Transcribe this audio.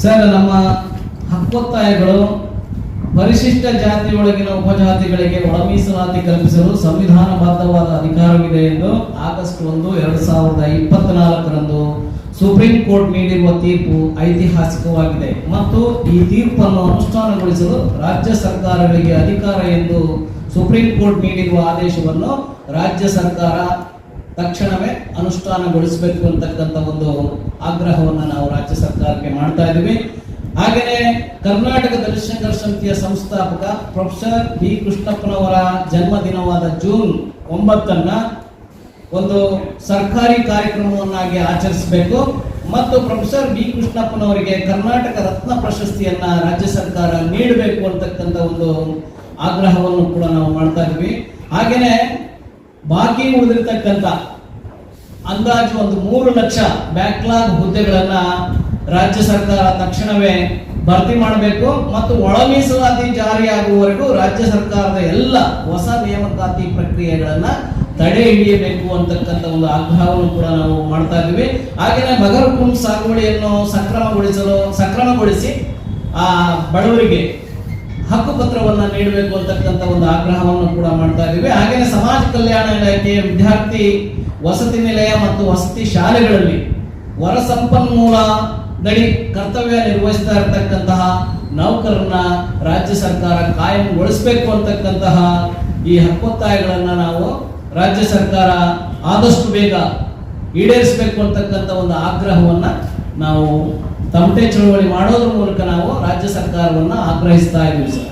Sir, ನಮ್ಮ ಹಕ್ಕೊತ್ತಾಯಗಳು ಪರಿಶಿಷ್ಟ ಜಾತಿಯೊಳಗಿನ ಉಪಜಾತಿಗಳಿಗೆ ಒಳ ಮೀಸಲಾತಿ ಕಲ್ಪಿಸಲು ಸಂವಿಧಾನಬದ್ಧವಾದ ಅಧಿಕಾರವಿದೆ ಎಂದು ಆಗಸ್ಟ್ ಒಂದು, ಎರಡು ಸಾವಿರದ ಇಪ್ಪತ್ನಾಲ್ಕರಂದು ಸುಪ್ರೀಂ ಕೋರ್ಟ್ ನೀಡಿರುವ ತೀರ್ಪು ಐತಿಹಾಸಿಕವಾಗಿದೆ. ಮತ್ತು ಈ ತೀರ್ಪನ್ನು ಅನುಷ್ಠಾನಗೊಳಿಸಲು ರಾಜ್ಯ ಸರ್ಕಾರಗಳಿಗೆ ಅಧಿಕಾರ ಎಂದು ಸುಪ್ರೀಂ ಕೋರ್ಟ್ ನೀಡಿರುವ ಆದೇಶವನ್ನು ರಾಜ್ಯ ಸರ್ಕಾರ ತಕ್ಷಣವೇ ಅನುಷ್ಠಾನಗೊಳಿಸಬೇಕು ಅಂತಕ್ಕಂಥ ಒಂದು ಆಗ್ರಹವನ್ನು ನಾವು ರಾಜ್ಯ ಸರ್ಕಾರಕ್ಕೆ ಮಾಡ್ತಾ ಇದ್ದೀವಿ. ಹಾಗೆಯೇ ಕರ್ನಾಟಕ ದಲಿತ ಸಮಿತಿಯ ಸಂಸ್ಥಾಪಕ ಪ್ರೊಫೆಸರ್ ಬಿ ಕೃಷ್ಣಪ್ಪನವರ ಜನ್ಮದಿನವಾದ ಜೂನ್ ಒಂಬತ್ತನ್ನ ಒಂದು ಸರ್ಕಾರಿ ಕಾರ್ಯಕ್ರಮವನ್ನಾಗಿ ಆಚರಿಸಬೇಕು. ಮತ್ತು ಪ್ರೊಫೆಸರ್ ಬಿ ಕೃಷ್ಣಪ್ಪನವರಿಗೆ ಕರ್ನಾಟಕ ರತ್ನ ಪ್ರಶಸ್ತಿಯನ್ನ ರಾಜ್ಯ ಸರ್ಕಾರ ನೀಡಬೇಕು ಅಂತಕ್ಕಂಥ ಒಂದು ಆಗ್ರಹವನ್ನು ಕೂಡ ನಾವು ಮಾಡ್ತಾ ಇದ್ವಿ ಹಾಗೇನೆ ಬಾಕಿ ಉಳಿದಿರ್ತಕ್ಕಂಥ ಅಂದಾಜು ಒಂದು ಮೂರು ಲಕ್ಷ ಬ್ಯಾಕ್ಲಾಗ್ ಹುದ್ದೆಗಳನ್ನ ರಾಜ್ಯ ಸರ್ಕಾರ ತಕ್ಷಣವೇ ಭರ್ತಿ ಮಾಡಬೇಕು ಮತ್ತು ಒಳ ಮೀಸಲಾತಿ ಜಾರಿಯಾಗುವವರೆಗೂ ರಾಜ್ಯ ಸರ್ಕಾರದ ಎಲ್ಲ ಹೊಸ ನೇಮಕಾತಿ ಪ್ರಕ್ರಿಯೆಗಳನ್ನ ತಡೆ ಹಿಡಿಯಬೇಕು ಅಂತಕ್ಕಂಥ ಒಂದು ಆಗ್ರಹವನ್ನು ಕೂಡ ನಾವು ಮಾಡ್ತಾ ಇದ್ದೀವಿ. ಹಾಗೆಯೇ ಮಗರ ಕುಂಭ ಸಾಗುವಳಿಯನ್ನು ಸಕ್ರಮಗೊಳಿಸಲು, ಸಕ್ರಮಗೊಳಿಸಿ ಆ ಬಡವರಿಗೆ ಹಕ್ಕುಪತ್ರವನ್ನು ನೀಡಬೇಕು ಅಂತಕ್ಕಂಥ ಒಂದು ಆಗ್ರಹವನ್ನು ಕೂಡ ಮಾಡ್ತಾ ಇದ್ದೀವಿ. ಹಾಗೆಯೇ ಕಲ್ಯಾಣ ಇಲಾಖೆ ವಿದ್ಯಾರ್ಥಿ ವಸತಿ ನಿಲಯ ಮತ್ತು ವಸತಿ ಶಾಲೆಗಳಲ್ಲಿ ವರ ಸಂಪನ್ಮೂಲ ನಡಿ ಕರ್ತವ್ಯ ನಿರ್ವಹಿಸ್ತಾ ಇರತಕ್ಕಂತಹ ನೌಕರನ್ನ ರಾಜ್ಯ ಸರ್ಕಾರ ಕಾಯಂಗೊಳಿಸಬೇಕು ಅಂತಕ್ಕಂತಹ ಈ ಹಕ್ಕೊತ್ತಾಯಗಳನ್ನ ನಾವು ರಾಜ್ಯ ಸರ್ಕಾರ ಆದಷ್ಟು ಬೇಗ ಈಡೇರಿಸಬೇಕು ಅಂತಕ್ಕಂಥ ಒಂದು ಆಗ್ರಹವನ್ನ ನಾವು ತಮಟೆ ಚಳುವಳಿ ಮಾಡೋದ್ರ ಮೂಲಕ ನಾವು ರಾಜ್ಯ ಸರ್ಕಾರವನ್ನ ಆಗ್ರಹಿಸ್ತಾ ಇದ್ದೀವಿ ಸರ್.